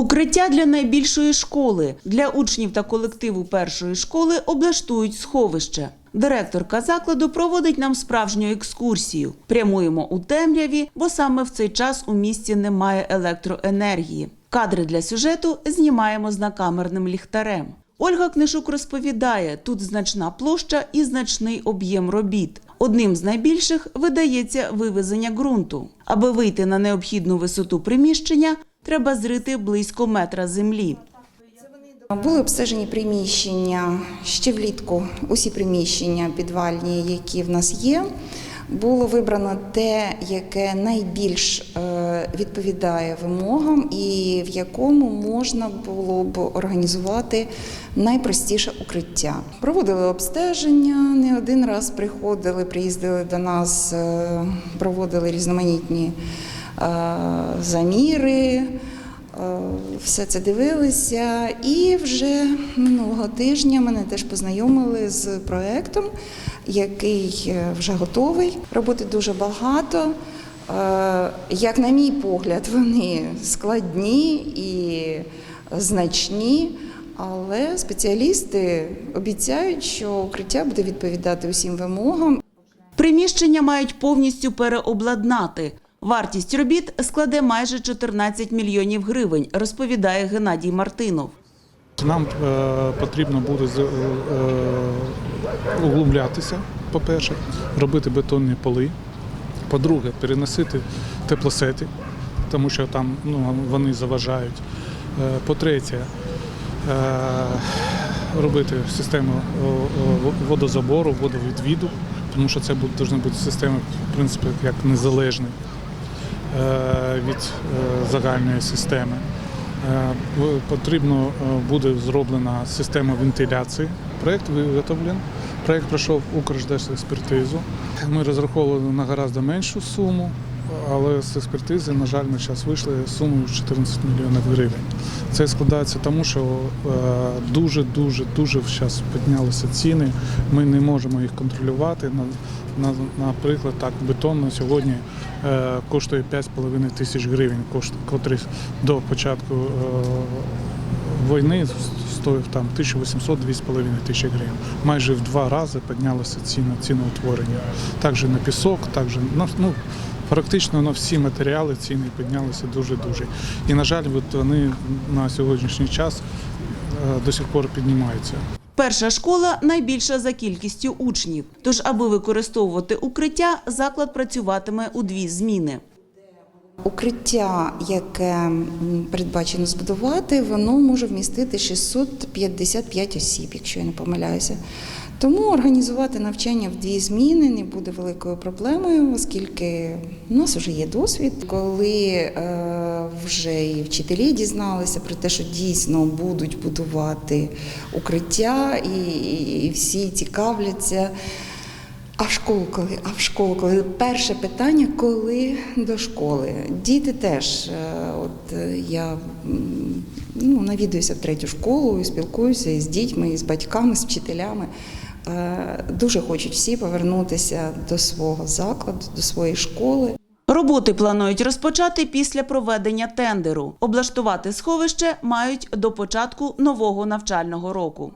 Укриття для найбільшої школи. Для учнів та колективу першої школи облаштують сховище. Директорка закладу проводить нам справжню екскурсію. Прямуємо у темряві, бо саме в цей час у місті немає електроенергії. Кадри для сюжету знімаємо з накамерним ліхтарем. Ольга Книшук розповідає, тут значна площа і значний об'єм робіт. Одним з найбільших видається вивезення ґрунту. Аби вийти на необхідну висоту приміщення, треба зрити близько метра землі. Були обстежені приміщення ще влітку, усі приміщення підвальні, які в нас є. Було вибрано те, яке найбільш е, відповідає вимогам, і в якому можна було б організувати найпростіше укриття. Проводили обстеження, не один раз приходили, приїздили до нас, е, проводили різноманітні заміри. Е, Все це дивилися, і вже минулого тижня мене теж познайомили з проектом, який е, вже готовий. Роботи дуже багато. Е, Як на мій погляд, вони складні і значні, але спеціалісти обіцяють, що укриття буде відповідати усім вимогам Приміщення мають повністю переобладнати. Вартість робіт складе майже 14 мільйонів гривень, розповідає Геннадій Мартинов. Нам е, потрібно буде з- е, углублятися, по-перше, робити бетонні поли. По-друге, переносити теплосети, тому що там ну, вони заважають. Е, по-третє, е, робити систему водозабору, водовідвіду, тому що це буде- бути система, в принципі, як незалежна е, від е, загальної системи. Е, Потрібно е, буде зроблена система вентиляції. Проєкт виготовлений. Проєкт пройшов Укрждешекспертизу. Ми розраховували на гораздо меншу суму, але з експертизи, на жаль, ми зараз вийшли сумою 14 мільйонів гривень. Це складається тому, що е, дуже, зараз піднялися ціни. Ми не можемо їх контролювати. На, на, наприклад, так, бетон на сьогодні е, коштує 5,5 тисяч гривень, котрий до початку е, війни стоїв там 1800-2,5 тисячі гривень. Майже в два рази піднялося ціна ціноутворення. Також на пісок, також на ну, практично на всі матеріали ціни піднялися дуже-дуже. І, на жаль, от вони на сьогоднішній час е, до сих пор піднімаються. Перша школа найбільша за кількістю учнів. Тож, аби використовувати укриття, заклад працюватиме у дві зміни. Укриття, яке передбачено збудувати, воно може вмістити 655 осіб, якщо я не помиляюся. Тому організувати навчання в дві зміни не буде великою проблемою, оскільки у нас вже є досвід. Коли е, вже і вчителі дізналися про те, що дійсно будуть будувати укриття, і, і, всі цікавляться. А в школу коли? А в школу коли? Перше питання, коли до школи. Діти теж. е, От е, я ну, навідуюся в третю школу і спілкуюся із дітьми, і з батьками, з вчителями. Е, Дуже хочуть всі повернутися до свого закладу, до своєї школи. Роботи планують розпочати після проведення тендеру. Облаштувати сховище мають до початку нового навчального року.